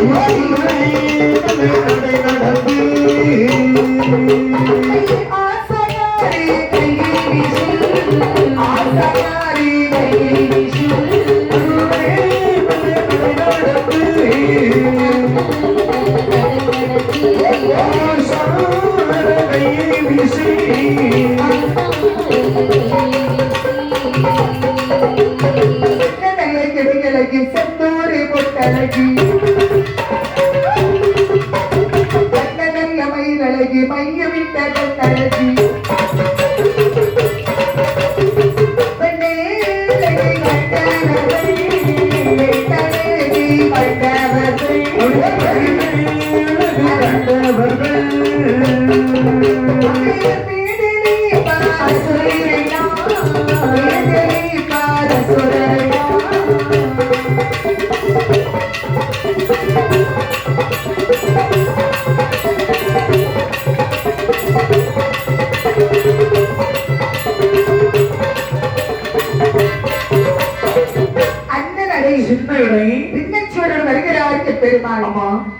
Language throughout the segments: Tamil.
Yeah.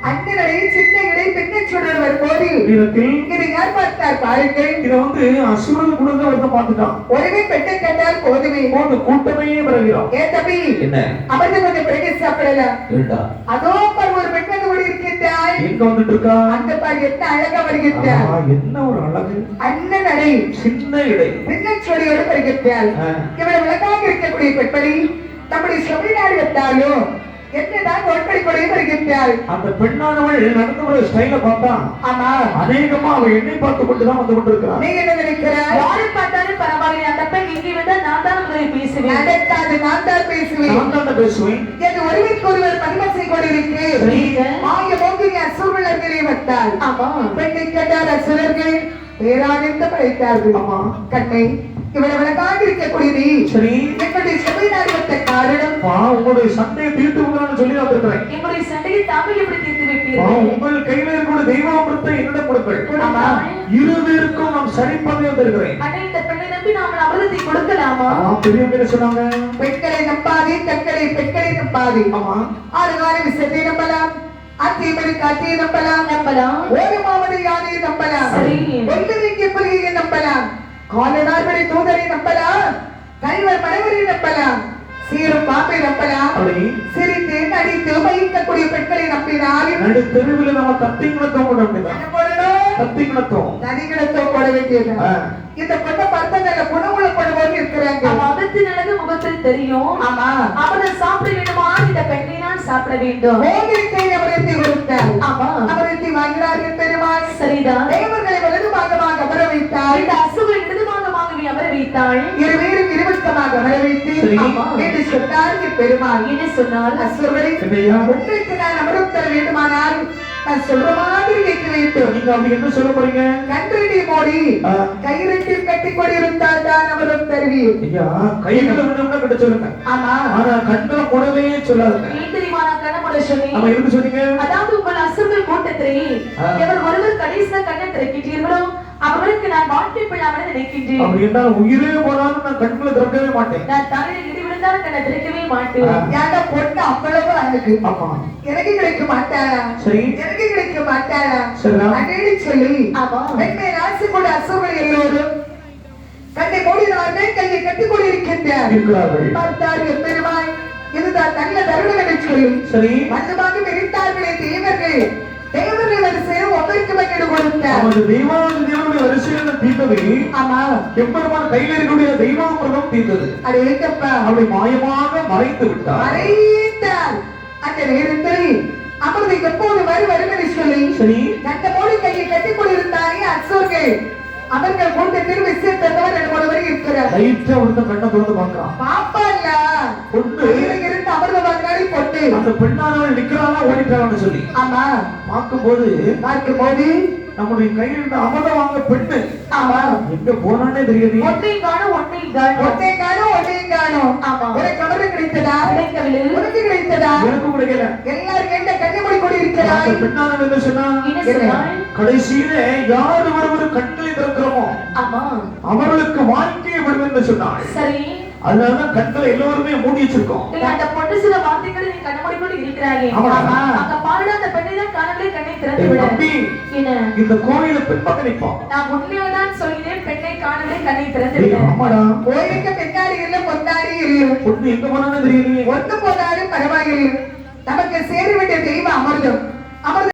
அண்ணனடை சின்ன இடை பெருமாள் சின்ன வரும்போது இடத்தில் இதை யார் பார்த்தார் பாருங்கள். இத வந்து அசுரன் ஒருத்தன் பார்த்துட்டான். ஒருவே கண்டால் போதுமே. போது கூட்டமே பிறகுறான் ஏ தம்பி? என்ன? அமர்ந்து கொஞ்சம் பிறகு சாப்பிடலாம். ஏண்டா? அதோ பாரு ஒரு பெண் வந்து கொண்டு இருக்கின்றாய் எங்க வந்துட்டு இருக்கா அந்த பாரு என்ன அழகா வருகின்றார் ஆமா, என்ன ஒரு அழகு? அண்ணனடை. சின்ன இடை. பின்னச்சொடியோடு வருகின்றார் ஆ. இவளை விளக்காக இருக்கக்கூடிய பெண்மணி. நம்முடைய வந்தாலும் என்னதான் ஒன்படி கொடைய வருகின்றாள் அந்த பெண்ணானவள் நடந்து வர ஸ்டைல பார்த்தா ஆமா அநேகமா அவ என்னை பார்த்து கொண்டுதான் வந்து கொண்டிருக்கிறான் நீ என்ன நினைக்கிறாய்? யாரை பார்த்தாலும் பரவாயில்லை அந்த பெண் இங்கே வந்தால் நான் தான் உங்களை பேசுவேன். நடக்காது நான் தான் பேசுவேன். நான் தான் பேசுவேன். என்று ஒருவருக்கு ஒருவர் மணிமசை கொண்டிருக்கு சரிங்க. மாய மோகினி அசுரர்களே ஆமா. பெண்ணை கண்டார் அசுரர்கள். பேரானந்த படைத்தார்கள்? ஆமா. கண்ணை இவளை விளக்காக இருக்கக்கூடிய நீ என்னுடைய பா உங்களுடைய சண்டையை தீர்த்து விடலாம்னு சொல்லி வந்திருக்கிறேன் எங்களுடைய சண்டையை தாங்கள் எப்படி தீர்த்து வைப்பீர்கள் உங்கள் கையில இருக்கிற தெய்வாமிரத்தை என்னிடம் கொடுங்கள். ஆமா. இரு பேருக்கும் நாம் சரிப்பதை வந்திருக்கிறேன் அண்ணா இந்த பெண்ணை நம்பி நாம் அமிர்தத்தை கொடுக்கலாமா? பெரியவங்க சொன்னாங்க? பெண்களை நம்பாதே கண்களை பெண்களை நம்பாதே. ஆமா. ஆறுகால விஷயத்தை நம்பலாம் அத்தீமதி காட்சியை நம்பலாம். நம்பலாம். ஓரமாவது யாரையும் நம்பலாம். சரி. ஒன்றிணைக்கு புலியை நம்பலாம். காலனார்களை தூதரை நம்பலாம். கல்வர் மனைவரை நம்பலாம். சீரும் பாம்பை நம்பலாம் சிரித்து நடித்து மயிக்கக்கூடிய பெண்களை நம்பினால் நடு தெருவில் நம்ம என்ன போடணும்? தத்திங்குணத்தம் நதிகளத்தோ போட வேண்டியது. இந்த பொண்ணை பார்த்தா நல்ல குணமுள்ள பொண்ணு இருக்கிறாங்க. அவ முகத்தின் அழகு முகத்தில் தெரியும். ஆமா. அவர்கள் சாப்பிட வேண்டுமா? இந்த பெண்ணை நான் சாப்பிட வேண்டும். மோதிரத்தை அமரத்தை கொடுத்தார் ஆமா. அமரத்தை வாங்கினார்கள் பெருமாள். சரிதான். தேவர்களை வலது பாகமாக அமர வைத்தார் இந்த அசுவை இடதுமாகமாகவே அமர வைத்தாள் இருவேரும் இருபக்கமாக அமர வைத்து. ஆமா, என்று சொன்னார். பெருமாள் என்ன சொன்னால் என்னையா? உங்களுக்கு நான் அமரம் தர வேண்டுமானால் நான் சொல்ற மாதிரி நீங்க அப்படி என்ன சொல்ல போறீங்க? கன்றடி மோடி. கயிறத்தில் கட்டி கொண்டிருந்தால் தான் அமரம் தருவீர். ஐயா கிட்ட சொல்லுங்க. ஆமா. ஆனா கண்களை போடவே சொல்லாதுங்க. தெரியுமா நான் கண்ணமுட சொன்னேன்? நம்ம எதுக்கு சொன்னீங்க? அதாவது உங்கள் அசுரர்கள் கூட்டத்திலே. எவர் ஒருவர் கடைசியா கண்ணை திறக்கிட்டீர்களோ? அவர்களுக்கு நான் வாழ்க்கை பிள்ளாமல் நினைக்கின்றேன். அப்படி என்றால் உயிரே போனாலும் நான் கண்களை திறக்கவே மாட்டேன். நான் தலையில் இடி விழுந்தாலும் கண்ணை திறக்கவே மாட்டேன். ஏன்டா பொண்ணு அவ்வளவு அழகு? எனக்கு கிடைக்க மாட்டாளா சரி. எனக்கு கிடைக்க மாட்டாளா. அடேடி சொல்லி. ஆமா. பெண்மை ராசி கூட அசுரர்கள் எல்லோரும். கண்ணை மூடினார்கள் கையை கட்டிக் கொண்டிருக்கின்றார் இருக்கிறார்கள் பார்த்தார்கள் பெருமாள். இதுதான் நல்ல தருணம் என்று சொல்லி சரி. மந்தமாக மெரித்தார்களே தேவர்கள். வரிசையில் ஒவ்வொருக்கு பங்கிடு கொடுத்தார். நமது தெய்வான தேவனுடைய வரிசையில் தீர்த்தது. ஆமா எம்பெருமான கையில் இருக்கக்கூடிய தெய்வாமிரதம் தீர்த்தது. அது எங்கப்பா அவளை மாயமாக மறைத்து விட்டார். மறைத்தார். அந்த நேரத்தில் அமர்ந்து எப்போது வரு என்று சொல்லி சரி. மோடி கையை கட்டிக் கொண்டிருந்தாரே அசோர்கள் அவர்கள் கூட்டத்தில் ரெண்டு மூணு பேர் இருக்கிறார். லைட்டா ஒருத்த கண்ணை திறந்து பார்க்கறான். பாப்பா இல்ல. பொண்ணு பொட்டு அந்த பெண்ணானவள் நிக்கிறாளா ஓடிட்டாளான்னு சொல்லி. ஆமா. பார்க்கும்போது பார்க்கும் போது நம்முடைய கையில் இருந்த அமர்ந்த வாங்க பெண்ணு. ஆமா. எங்க போனானே தெரியுது ஒன்றை காணும் ஒன்றை காணும் ஒட்டை காணும் ஒட்டை காணும் ஆமா. ஒரு கமரு கிடைத்ததா? கிடைக்கவில்லை. உனக்கு கிடைத்ததா? எனக்கும் கிடைக்கல. எல்லாரும் என்ன கண்ணை மூடி அந்த கொண்டிருக்கிறாய் பெண்ணானவள் என்ன சொன்னா கடைசியில யார் ஒருவர் கண்களை திறக்கிறோமோ ஆமா. அவர்களுக்கு வாழ்க்கையை விடும் என்று சொன்னாள். சரி. அதனாலதான் கண்களை எல்லோருமே மூடி வச்சிருக்கோம். அந்த பொண்ணு சில வார்த்தைகளை நீ கண்ண மூடிக்கொண்டு இருக்கிறாயே. ஆமா. அங்க பாருடா திறந்து என் விட. தம்பி என்ன? இந்த கோயில பின்பக்க நிப்பான். நான் உண்மையாதான் சொல்கிறேன் பெண்ணை காணவே கண்ணை திறந்து விட. ஆமாடா. கோயிலுக்கு பின்னாடி இல்ல பொன்னாடி இல்ல பொண்ணு எங்க போனான்னு தெரியலையே ஒன்று போனாலும் பரவாயில்லை. நமக்கு சேர வேண்டிய தெய்வம் அமர்தம். அமர்தம்